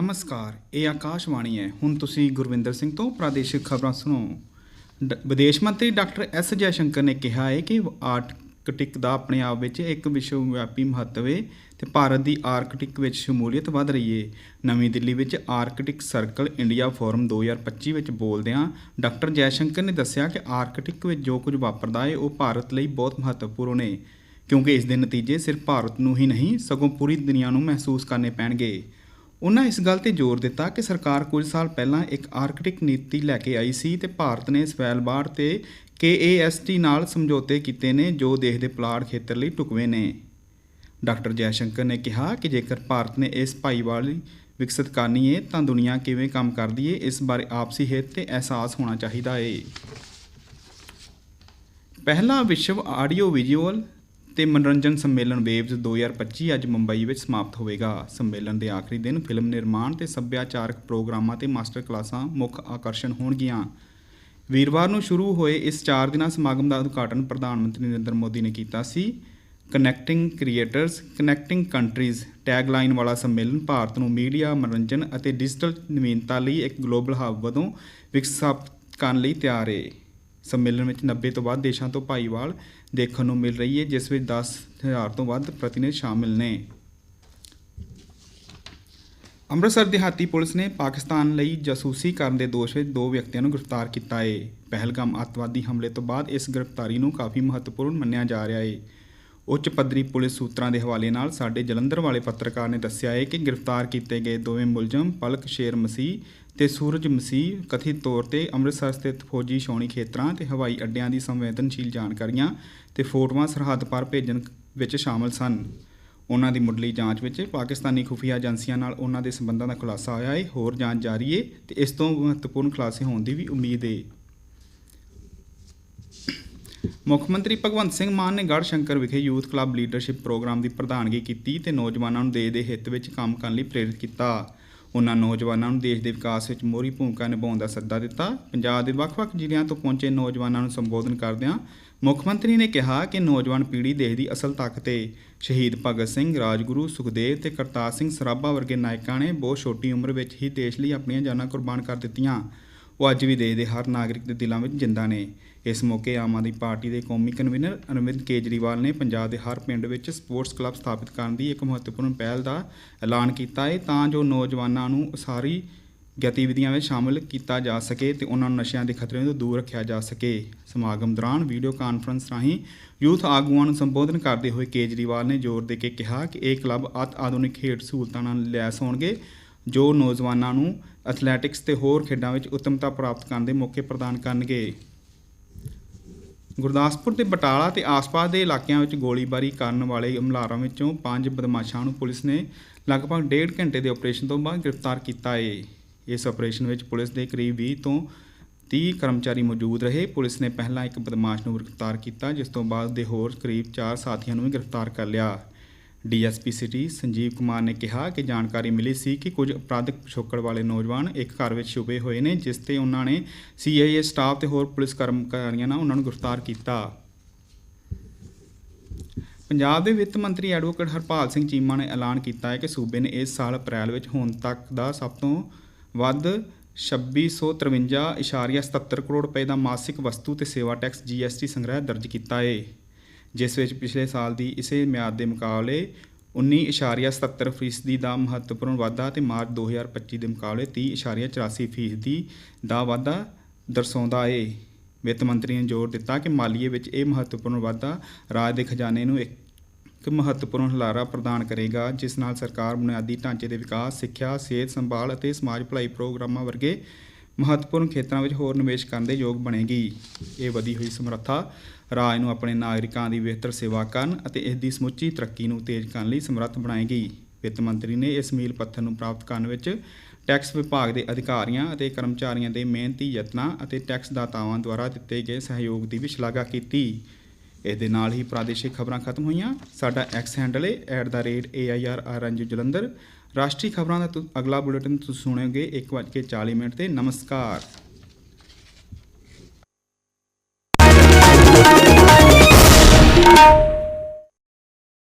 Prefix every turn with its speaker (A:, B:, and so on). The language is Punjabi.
A: ਨਮਸਕਾਰ, ਇਹ ਆਕਾਸ਼ਵਾਣੀ ਹੈ। ਹੁਣ ਤੁਸੀਂ ਗੁਰਵਿੰਦਰ ਸਿੰਘ ਤੋਂ ਪ੍ਰਾਦੇਸ਼ਿਕ ਖਬਰਾਂ ਸੁਣੋ। ਡ- ਵਿਦੇਸ਼ ਮੰਤਰੀ ਡਾਕਟਰ ਐਸ ਜੈਸ਼ੰਕਰ ਨੇ ਕਿਹਾ ਹੈ ਕਿ ਆਰਕਟਿਕ ਦਾ ਆਪਣੇ ਆਪ ਵਿੱਚ ਇੱਕ ਵਿਸ਼ਵ ਵਿਆਪੀ ਮਹੱਤਵ ਹੈ ਤੇ ਭਾਰਤ ਦੀ ਆਰਕਟਿਕ ਵਿੱਚ ਸ਼ਮੂਲੀਅਤ ਵਧ ਰਹੀ ਹੈ ਨਵੀਂ ਦਿੱਲੀ ਵਿੱਚ ਆਰਕਟਿਕ ਸਰਕਲ ਇੰਡੀਆ ਫੋਰਮ 2025 ਵਿੱਚ ਬੋਲਦਿਆਂ ਡਾਕਟਰ ਜੈਸ਼ੰਕਰ ਨੇ ਦੱਸਿਆ ਕਿ ਆਰਕਟਿਕ ਵਿੱਚ ਜੋ ਕੁਝ ਵਾਪਰਦਾ ਹੈ ਉਹ ਭਾਰਤ ਲਈ ਬਹੁਤ ਮਹੱਤਵਪੂਰਨ ਹੈ ਕਿਉਂਕਿ ਇਸ ਦੇ ਨਤੀਜੇ ਸਿਰਫ ਭਾਰਤ ਨੂੰ ਹੀ ਨਹੀਂ, ਸਗੋਂ ਪੂਰੀ ਦੁਨੀਆ ਨੂੰ ਮਹਿਸੂਸ ਕਰਨੇ ਪੈਣਗੇ। ਉਹਨਾਂ ਇਸ ਗੱਲ ਤੇ ਜ਼ੋਰ ਦਿੱਤਾ ਕਿ ਸਰਕਾਰ ਕੁਝ ਸਾਲ ਪਹਿਲਾਂ ਇੱਕ ਆਰਕਟਿਕ ਨੀਤੀ ਲੈ ਕੇ ਆਈ ਸੀ ਤੇ ਭਾਰਤ ਨੇ ਸਵੈਲਬਾਰਡ ਤੇ KAST ਨਾਲ ਸਮਝੌਤੇ ਕੀਤੇ ਨੇ ਜੋ ਦੇਸ਼ ਦੇ ਪਲਾੜ ਖੇਤਰ ਲਈ ਢੁਕਵੇਂ ਨੇ। ਡਾਕਟਰ ਜੈਸ਼ੰਕਰ ਨੇ ਕਿਹਾ ਕਿ ਜੇਕਰ ਭਾਰਤ ਨੇ ਇਸ ਭਾਈਵਾਲੀ ਵਿਕਸਿਤ ਕਰਨੀ ਹੈ ਤਾਂ ਦੁਨੀਆ ਕਿਵੇਂ ਕੰਮ ਕਰਦੀ ਹੈ ਇਸ ਬਾਰੇ ਆਪਸੀ ਹਿੱਤ ਤੇ ਅਹਿਸਾਸ ਹੋਣਾ ਚਾਹੀਦਾ ਹੈ ਪਹਿਲਾ ਵਿਸ਼ਵ ਆਡੀਓ ਵਿਜ਼ੂਅਲ ਤੇ ਮਨੋਰੰਜਨ ਸੰਮੇਲਨ ਵੇਵਜ਼ 2025 ਅੱਜ ਮੁੰਬਈ ਵਿੱਚ ਸਮਾਪਤ ਹੋਵੇਗਾ। ਸੰਮੇਲਨ ਦੇ ਆਖਰੀ ਦਿਨ ਫਿਲਮ ਨਿਰਮਾਣ ਤੇ ਸੱਭਿਆਚਾਰਕ ਪ੍ਰੋਗਰਾਮਾਂ ਤੇ ਮਾਸਟਰ ਕਲਾਸਾਂ ਮੁੱਖ ਆਕਰਸ਼ਣ ਹੋਣਗੀਆਂ। ਵੀਰਵਾਰ ਨੂੰ ਸ਼ੁਰੂ ਹੋਏ ਇਸ 4 ਦਿਨਾਂ ਸਮਾਗਮ ਦਾ ਉਦਘਾਟਨ ਪ੍ਰਧਾਨ ਮੰਤਰੀ ਨਰਿੰਦਰ ਮੋਦੀ ਨੇ ਕੀਤਾ ਸੀ। Connecting creators connecting countries tagline ਵਾਲਾ ਸੰਮੇਲਨ ਭਾਰਤ ਨੂੰ ਮੀਡੀਆ, ਮਨੋਰੰਜਨ ਅਤੇ ਡਿਜੀਟਲ ਨਵੀਨਤਾ ਲਈ ਇੱਕ ਗਲੋਬਲ ਹੱਬ ਵਜੋਂ ਵਿਕਸਿਤ ਕਰਨ ਲਈ ਤਿਆਰ ਹੈ ਸੰਮੇਲਨ ਵਿੱਚ 90 ਤੋਂ ਵੱਧ ਦੇਸ਼ਾਂ ਤੋਂ ਭਾਈਵਾਲ ਦੇਖਣ ਨੂੰ ਮਿਲ ਰਹੀ ਹੈ, ਜਿਸ ਵਿੱਚ 10000 ਤੋਂ ਵੱਧ ਪ੍ਰਤੀਨਿਧ ਸ਼ਾਮਿਲ ਨੇ। ਅੰਮ੍ਰਿਤਸਰ ਦਿਹਾਤੀ ਪੁਲਿਸ ਨੇ ਪਾਕਿਸਤਾਨ ਲਈ ਜਾਸੂਸੀ ਕਰਨ ਦੇ ਦੋਸ਼ ਵਿੱਚ ਦੋ ਵਿਅਕਤੀਆਂ ਨੂੰ ਗ੍ਰਿਫਤਾਰ ਕੀਤਾ ਹੈ। ਪਹਿਲਗਾਮ ਅੱਤਵਾਦੀ ਹਮਲੇ ਤੋਂ ਬਾਅਦ ਇਸ ਗ੍ਰਿਫਤਾਰੀ ਨੂੰ ਕਾਫੀ ਮਹੱਤਵਪੂਰਨ ਮੰਨਿਆ ਜਾ ਰਿਹਾ ਹੈ। ਉੱਚ ਪੱਧਰੀ ਪੁਲਿਸ ਸੂਤਰਾਂ ਦੇ ਹਵਾਲੇ ਨਾਲ ਸਾਡੇ ਜਲੰਧਰ ਵਾਲੇ ਪੱਤਰਕਾਰ ਨੇ ਦੱਸਿਆ ਹੈ ਕਿ ਗ੍ਰਿਫਤਾਰ ਕੀਤੇ ਗਏ ਦੋਵੇਂ ਮੁਲਜ਼ਮ ਪਲਕ ਸ਼ੇਰ ਮਸੀਹ ਤੇ ਸੂਰਜ ਮਸੀਹ ਕਥਿਤ ਤੌਰ ਤੇ ਅੰਮ੍ਰਿਤਸਰ ਸਥਿਤ ਫੌਜੀ ਛਾਉਣੀ ਖੇਤਰਾਂ ਤੇ ਹਵਾਈ ਅੱਡਿਆਂ ਦੀ ਸੰਵੇਦਨਸ਼ੀਲ ਜਾਣਕਾਰੀਆਂ ਤੇ ਫੋਟੋਆਂ ਸਰਹੱਦ ਪਾਰ ਭੇਜਣ ਵਿੱਚ ਸ਼ਾਮਲ ਸਨ। ਉਹਨਾਂ ਦੀ ਮੁੱਢਲੀ ਜਾਂਚ ਵਿੱਚ ਪਾਕਿਸਤਾਨੀ ਖੁਫੀਆ ਏਜੰਸੀਆਂ ਨਾਲ ਉਹਨਾਂ ਦੇ ਸੰਬੰਧਾਂ ਦਾ ਖੁਲਾਸਾ ਹੋਇਆ ਹੈ। ਹੋਰ ਜਾਂਚ ਜਾਰੀ ਹੈ ਤੇ ਇਸ ਤੋਂ ਮਹੱਤਵਪੂਰਨ ਖੁਲਾਸੇ ਹੋਣ ਦੀ ਵੀ ਉਮੀਦ ਹੈ। ਮੁੱਖ ਮੰਤਰੀ ਭਗਵੰਤ ਸਿੰਘ ਮਾਨ ਨੇ ਗੜ੍ਹ ਸ਼ੰਕਰ ਵਿਖੇ ਯੂਥ ਕਲੱਬ ਲੀਡਰਸ਼ਿਪ ਪ੍ਰੋਗਰਾਮ ਦੀ ਪ੍ਰਧਾਨਗੀ ਕੀਤੀ ਤੇ ਨੌਜਵਾਨਾਂ ਨੂੰ ਦੇਸ਼ ਦੇ ਹਿੱਤ ਵਿੱਚ ਕੰਮ ਕਰਨ ਲਈ ਪ੍ਰੇਰਿਤ ਕੀਤਾ। ਉਹਨਾਂ ਨੌਜਵਾਨਾਂ ਨੂੰ ਦੇਸ਼ ਦੇ ਵਿਕਾਸ ਵਿੱਚ ਮੋਹਰੀ ਭੂਮਿਕਾ ਨਿਭਾਉਣ ਦਾ ਸੱਦਾ ਦਿੱਤਾ। ਪੰਜਾਬ ਦੇ ਵੱਖ-ਵੱਖ ਜ਼ਿਲ੍ਹਿਆਂ ਤੋਂ ਪਹੁੰਚੇ ਨੌਜਵਾਨਾਂ ਨੂੰ ਸੰਬੋਧਨ ਕਰਦਿਆਂ ਮੁੱਖ ਮੰਤਰੀ ਨੇ ਕਿਹਾ ਕਿ ਨੌਜਵਾਨ ਪੀੜ੍ਹੀ ਦੇਸ਼ ਦੀ ਅਸਲ ਤਾਕਤ ਹੈ ਸ਼ਹੀਦ ਭਗਤ ਸਿੰਘ, ਰਾਜਗੁਰੂ ਸੁਖਦੇਵ ਤੇ ਕਰਤਾਰ ਸਿੰਘ ਸਰਾਭਾ ਵਰਗੇ ਨਾਇਕਾਂ ਨੇ ਬਹੁਤ ਛੋਟੀ ਉਮਰ ਵਿੱਚ ਹੀ ਦੇਸ਼ ਲਈ ਆਪਣੀਆਂ ਜਾਨਾਂ ਕੁਰਬਾਨ ਕਰ ਦਿੱਤੀਆਂ। ਉਹ ਅੱਜ ਵੀ ਦੇਸ਼ ਦੇ ਹਰ ਨਾਗਰਿਕ ਦੇ ਦਿਲਾਂ ਵਿੱਚ ਜਿੰਦਾ ਨੇ। ਇਸ ਮੌਕੇ ਆਮ ਆਦਮੀ ਪਾਰਟੀ ਦੇ ਕੌਮੀ ਕਨਵੀਨਰ ਅਰਵਿੰਦ ਕੇਜਰੀਵਾਲ ਨੇ ਪੰਜਾਬ ਦੇ ਹਰ ਪਿੰਡ ਵਿੱਚ ਸਪੋਰਟਸ ਕਲੱਬ ਸਥਾਪਿਤ ਕਰਨ ਦੀ ਇੱਕ ਮਹੱਤਵਪੂਰਨ ਪਹਿਲ ਦਾ ਐਲਾਨ ਕੀਤਾ ਹੈ ਤਾਂ ਜੋ ਨੌਜਵਾਨਾਂ ਨੂੰ ਸਾਰੀ ਗਤੀਵਿਧੀਆਂ ਵਿੱਚ ਸ਼ਾਮਲ ਕੀਤਾ ਜਾ ਸਕੇ ਤੇ ਉਹਨਾਂ ਨੂੰ ਨਸ਼ਿਆਂ ਦੇ ਖਤਰੇ ਤੋਂ ਦੂਰ ਰੱਖਿਆ ਜਾ ਸਕੇ। ਸਮਾਗਮ ਦੌਰਾਨ ਵੀਡੀਓ ਕਾਨਫਰੰਸ ਰਾਹੀਂ ਯੂਥ ਆਗੂਆਂ ਨੂੰ ਸੰਬੋਧਨ ਕਰਦੇ ਹੋਏ ਕੇਜਰੀਵਾਲ ਨੇ ਜ਼ੋਰ ਦੇ ਕੇ ਕਿਹਾ ਕਿ ਇਹ ਕਲੱਬ ਅਤ ਆਧੁਨਿਕ ਖੇਡ ਸਹੂਲਤਾਂ ਨਾਲ ਲੈਸ ਹੋਣਗੇ ਜੋ ਨੌਜਵਾਨਾਂ ਨੂੰ ਐਥਲੈਟਿਕਸ ਤੇ ਹੋਰ ਖੇਡਾਂ ਵਿੱਚ ਉੱਤਮਤਾ ਪ੍ਰਾਪਤ ਕਰਨ ਦੇ ਮੌਕੇ ਪ੍ਰਦਾਨ ਕਰਨਗੇ। ਗੁਰਦਾਸਪੁਰ ਦੇ ਬਟਾਲਾ ਤੇ ਆਸ-ਪਾਸ ਦੇ ਇਲਾਕਿਆਂ ਵਿੱਚ ਗੋਲੀਬਾਰੀ ਕਰਨ ਵਾਲੇ ਹਮਲਾਵਰਾਂ ਵਿੱਚੋਂ ਪੰਜ ਬਦਮਾਸ਼ਾਂ ਨੂੰ ਪੁਲਿਸ ਨੇ ਲਗਭਗ ਡੇਢ ਘੰਟੇ ਦੇ ਆਪਰੇਸ਼ਨ ਤੋਂ ਬਾਅਦ ਗ੍ਰਿਫਤਾਰ ਕੀਤਾ ਏ। ਇਸ ਆਪਰੇਸ਼ਨ ਵਿੱਚ ਪੁਲਿਸ ਦੇ ਕਰੀਬ 20 ਤੋਂ 30 ਕਰਮਚਾਰੀ ਮੌਜੂਦ ਰਹੇ। ਪੁਲਿਸ ਨੇ ਪਹਿਲਾਂ ਇੱਕ ਬਦਮਾਸ਼ ਨੂੰ ਗ੍ਰਿਫਤਾਰ ਕੀਤਾ, ਜਿਸ ਤੋਂ ਬਾਅਦ ਦੇ ਹੋਰ ਕਰੀਬ 4 ਸਾਥੀਆਂ ਨੂੰ ਵੀ ਗ੍ਰਿਫਤਾਰ ਕਰ ਲਿਆ। ਡੀਐਸਪੀ ਸਿਟੀ ਸੰਜੀਵ ਕੁਮਾਰ ਨੇ ਕਿਹਾ ਕਿ ਜਾਣਕਾਰੀ ਮਿਲੀ ਸੀ ਕਿ ਕੁਝ ਅਪਰਾਧਿਕ ਪਿਛੋਕੜ ਵਾਲੇ ਨੌਜਵਾਨ ਇੱਕ ਘਰ ਵਿੱਚ ਛੁਪੇ ਹੋਏ ਨੇ, ਜਿਸ ਤੇ ਉਹਨਾਂ ਨੇ ਸੀਆਈਏ ਸਟਾਫ ਤੇ ਹੋਰ ਪੁਲਿਸ ਕਰਮਚਾਰੀਆਂ ਨਾਲ ਉਹਨਾਂ ਨੂੰ ਗ੍ਰਿਫਤਾਰ ਕੀਤਾ। ਪੰਜਾਬ ਦੇ ਵਿੱਤ ਮੰਤਰੀ ਐਡਵੋਕੇਟ ਹਰਪਾਲ ਸਿੰਘ ਚੀਮਾ ਨੇ ਐਲਾਨ ਕੀਤਾ ਹੈ ਕਿ ਸੂਬੇ ਨੇ ਇਸ ਸਾਲ ਅਪ੍ਰੈਲ ਵਿੱਚ ਹੁਣ ਤੱਕ ਦਾ ਸਭ ਤੋਂ ਵੱਧ 2653.77 ਕਰੋੜ ਰੁਪਏ ਦਾ ਮਾਸਿਕ ਵਸਤੂ ਤੇ ਸੇਵਾ ਟੈਕਸ ਜੀਐਸਟੀ ਸੰਗ੍ਰਹਿ ਦਰਜ ਕੀਤਾ ਹੈ ਜਿਸ ਵਿੱਚ ਪਿਛਲੇ ਸਾਲ ਦੀ ਇਸੇ ਮਿਆਦ ਦੇ ਮੁਕਾਬਲੇ 19.77 ਫੀਸਦੀ ਦਾ ਮਹੱਤਵਪੂਰਨ ਵਾਧਾ ਤੇ ਮਾਰਚ 2025 ਦੇ ਮੁਕਾਬਲੇ 30.84 ਫੀਸਦੀ ਦਾ ਵਾਧਾ ਦਰਸਾਉਂਦਾ ਏ। ਵਿੱਤ ਮੰਤਰੀ ਨੇ ਜ਼ੋਰ ਦਿੱਤਾ ਕਿ ਮਾਲੀਏ ਵਿੱਚ ਇਹ ਮਹੱਤਵਪੂਰਨ ਵਾਧਾ ਰਾਜ ਦੇ ਖਜ਼ਾਨੇ ਨੂੰ ਇੱਕ ਇੱਕ ਮਹੱਤਵਪੂਰਨ ਹੁਲਾਰਾ ਪ੍ਰਦਾਨ ਕਰੇਗਾ, ਜਿਸ ਨਾਲ ਸਰਕਾਰ ਬੁਨਿਆਦੀ ਢਾਂਚੇ ਦੇ ਵਿਕਾਸ, ਸਿੱਖਿਆ, ਸਿਹਤ ਸੰਭਾਲ ਅਤੇ ਸਮਾਜ ਭਲਾਈ ਪ੍ਰੋਗਰਾਮਾਂ ਵਰਗੇ ਮਹੱਤਵਪੂਰਨ ਖੇਤਰਾਂ ਵਿੱਚ ਹੋਰ ਨਿਵੇਸ਼ ਕਰਨ ਦੇ ਯੋਗ ਬਣੇਗੀ। ਇਹ ਵਧੀ ਹੋਈ ਸਮਰੱਥਾ ਰਾਜ ਨੂੰ ਆਪਣੇ ਨਾਗਰਿਕਾਂ ਦੀ ਬਿਹਤਰ ਸੇਵਾ ਕਰਨ ਅਤੇ ਇਸ ਦੀ ਸਮੁੱਚੀ ਤਰੱਕੀ ਨੂੰ ਤੇਜ਼ ਕਰਨ ਲਈ ਸਮਰੱਥ ਬਣਾਏਗੀ। ਵਿੱਤ ਮੰਤਰੀ ਨੇ ਇਸ ਮੀਲ ਪੱਥਰ ਨੂੰ ਪ੍ਰਾਪਤ ਕਰਨ ਵਿੱਚ ਟੈਕਸ ਵਿਭਾਗ ਦੇ ਅਧਿਕਾਰੀਆਂ ਅਤੇ ਕਰਮਚਾਰੀਆਂ ਦੇ ਮਿਹਨਤੀ ਯਤਨਾਂ ਅਤੇ ਟੈਕਸ ਦਾਤਾਵਾਂ ਦੁਆਰਾ ਦਿੱਤੇ ਗਏ ਸਹਿਯੋਗ ਦੀ ਵੀ ਸ਼ਲਾਘਾ ਕੀਤੀ। ਇਸ ਦੇ ਨਾਲ ਹੀ ਪ੍ਰਾਦੇਸ਼ਿਕ ਖਬਰਾਂ ਖਤਮ ਹੋਈਆਂ। ਸਾਡਾ ਐਕਸ ਹੈਂਡਲ ਹੈ @airrranju ਜਲੰਧਰ। ਰਾਸ਼ਟਰੀ ਖਬਰਾਂ ਦਾ ਤੁ- ਅਗਲਾ ਬੁਲੇਟਿਨ ਤੁਸੀਂ ਸੁਣੋਗੇ 1:40 ਮਿੰਟ ਤੇ। ਨਮਸਕਾਰ।